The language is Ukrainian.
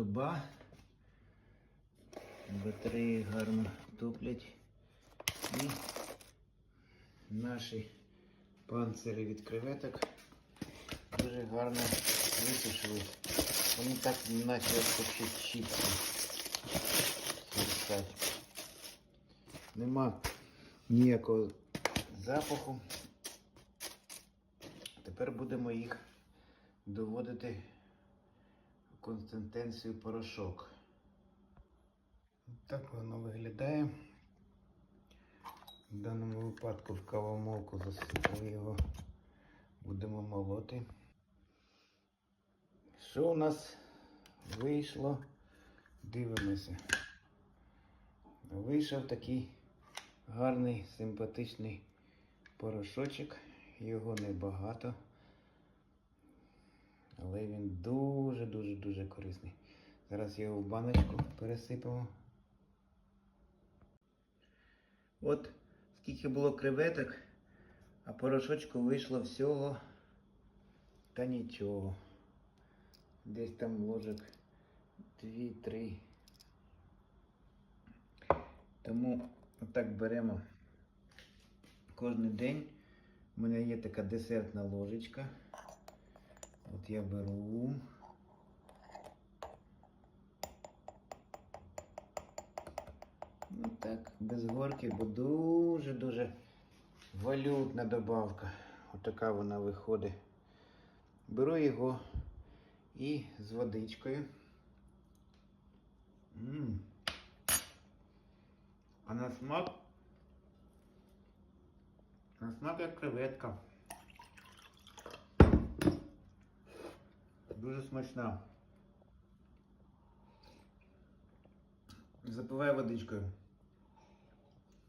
доба. Батареї гарно топлять. І наші панцири від креветок дуже гарно висушили. Вони так наче такі чіпси. Нема ніякого запаху. Тепер будемо їх доводити консистенцію порошок. Так воно виглядає. В даному випадку в кавомолку засипали його. Будемо молоти. Що у нас вийшло? Дивимося. Вийшов такий гарний, симпатичний порошочок. Його небагато. Але він дуже-дуже-дуже корисний. Зараз його в баночку пересипемо. От скільки було креветок, а порошочку вийшло всього та нічого. Десь там ложок 2-3. Тому отак беремо кожен день. У мене є така десертна ложечка. От я беру. Так, без горки, бо дуже-дуже валютна добавка. Отака вона виходить. Беру його і з водичкою. М. А на смак. На смак як креветка. Дуже смачна. Запиваю водичкою.